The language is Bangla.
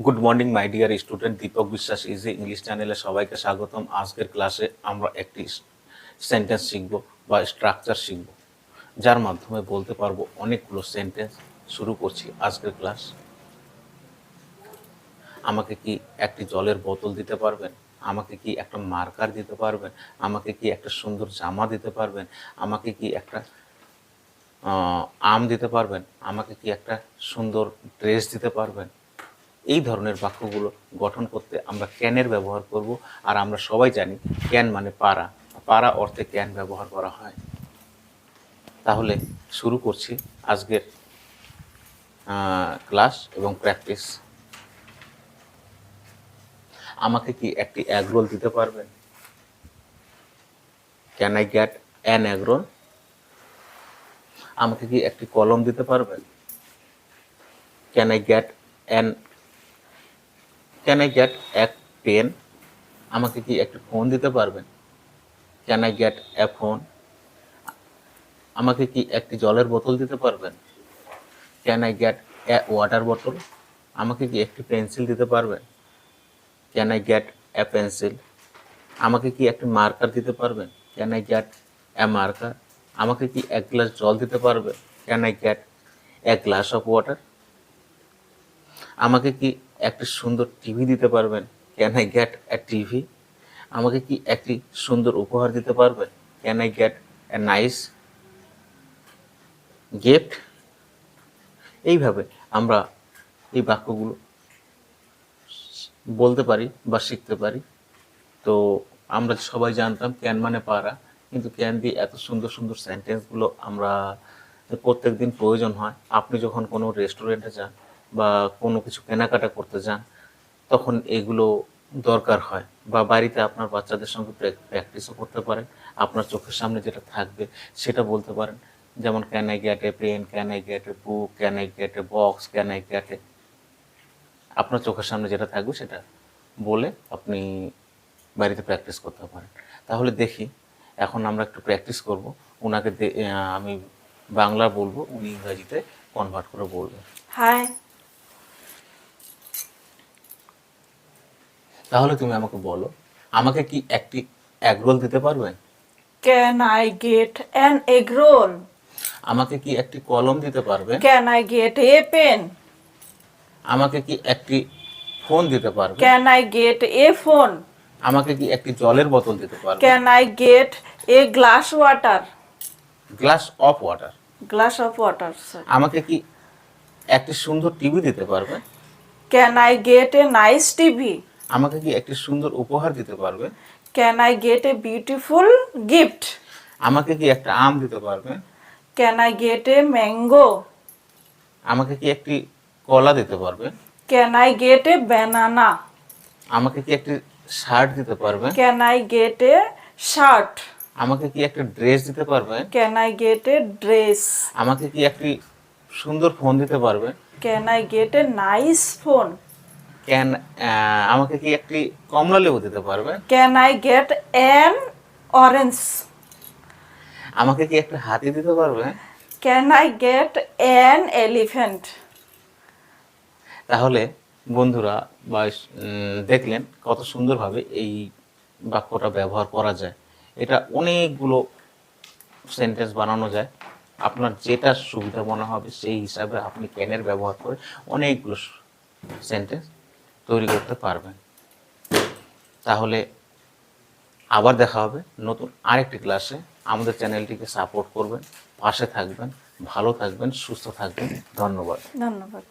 Good morning my dear student Deepak Biswas easy English চ্যানেলে সবাইকে স্বাগতম। আজকের ক্লাসে আমরা একটি সেন্টেন্স শিখব বা স্ট্রাকচার শিখব, যার মাধ্যমে বলতে পারব অনেকগুলো সেন্টেন্স শুরু করছি আজকের ক্লাস আমাকে কি একটি জলের বোতল দিতে পারবেন? আমাকে কি একটা মার্কার দিতে পারবেন? আমাকে কি একটা সুন্দর জামা দিতে পারবেন? আমাকে কি একটা আম দিতে পারবেন? আমাকে কি একটা সুন্দর ড্রেস দিতে পারবেন? এই ধরনের বাক্যগুলো গঠন করতে আমরা ক্যানের ব্যবহার করব, আর আমরা সবাই জানি ক্যান মানে পারা। পারা অর্থে ক্যান ব্যবহার করা হয়। তাহলে শুরু করছি আজকের ক্লাস এবং প্র্যাকটিস। আমাকে কি একটি এগরোল দিতে পারবেন? Can I get an egg roll আমাকে কি একটি কলম দিতে পারবেন? Can I get an can I get এক পেন আমাকে কি একটি ফোন দিতে পারবেন? Can I get a phone আমাকে কি একটি জলের বোতল দিতে পারবেন? Can I get a water বোতল আমাকে কি একটি পেন্সিল দিতে পারবেন? Can I get a pencil আমাকে কি একটি মার্কার দিতে পারবেন? Can I get a marker আমাকে কি এক গ্লাস জল দিতে পারবে can I get a glass of water আমাকে কি একটি সুন্দর টিভি দিতে পারবেন। Can I get a TV আমাকে কি একটি সুন্দর উপহার দিতে পারবেন? Can I get a nice gift এইভাবে আমরা এই বাক্যগুলো বলতে পারি বা শিখতে পারি। তো আমরা সবাই জানতাম ক্যান মানে পারা, কিন্তু ক্যান দিয়ে এত সুন্দর সুন্দর সেন্টেন্সগুলো আমরা প্রত্যেক দিন প্রয়োজন হয়। আপনি যখন কোনো রেস্টুরেন্টে যান বা কোনো কিছু কেনাকাটা করতে যান, তখন এগুলো দরকার হয় বা বাড়িতে আপনার বাচ্চাদের সঙ্গে প্র্যাকটিসও করতে পারেন, আপনার চোখের সামনে যেটা থাকবে সেটা বলতে পারেন। যেমন can I a pen can I a book can I a box can I a আপনার চোখের সামনে যেটা থাকবে সেটা বলে আপনি বাড়িতে প্র্যাকটিস করতে পারেন। তাহলে দেখি, এখন আমরা একটু প্র্যাকটিস করব। ওনাকে আমি বাংলা বলব, উনি ইংরাজিতে কনভার্ট করে বলবেন। হাই তাহলে তুমি আমাকে বলো আমাকে কি একটি এগরোল দিতে পারবে? Can I get an egg roll আমাকে কি একটি কলম দিতে পারবে? Can I get a pen আমাকে কি একটি ফোন দিতে পারবে? Can I get a phone আমাকে কি একটি জলের বোতল দিতে পারবে? Can I get a glass water glass of water glass of water আমাকে কি একটি সুন্দর টিভি দিতে পারবে? Can I get a nice TV আমাকে কি একটি সুন্দর উপহার দিতে পারবে? Can I get a beautiful gift আমাকে কি একটা আম দিতে পারবে? Can I get a mango আমাকে কি একটি কলা দিতে পারবে? Can I get a banana আমাকে কি একটি শার্ট দিতে পারবে? Can I get a shirt আমাকে কি একটা ড্রেস দিতে পারবে? Can I get a dress আমাকে কি একটি সুন্দর ফোন দিতে পারবে? Can I get a nice phone can আমাকে কি একটি কমলা লেবু দিতে পারবেন can I get an orange আমাকে কি একটা হাতি দিতে পারবেন can I get an elephant তাহলে বন্ধুরা বা দেখলেন কত সুন্দরভাবে এই বাক্যটা ব্যবহার করা যায়। এটা অনেকগুলো সেন্টেন্স বানানো যায়। আপনার যেটা সুবিধা মনে হবে সেই হিসাবে আপনি ক্যানের ব্যবহার করে অনেকগুলো সেন্টেন্স তৈরি করতে পারবেন। তাহলে আবার দেখা হবে নতুন আরেকটি ক্লাসে। আমাদের চ্যানেলটিকে সাপোর্ট করবেন, পাশে থাকবেন, ভালো থাকবেন, সুস্থ থাকবেন। ধন্যবাদ। ধন্যবাদ।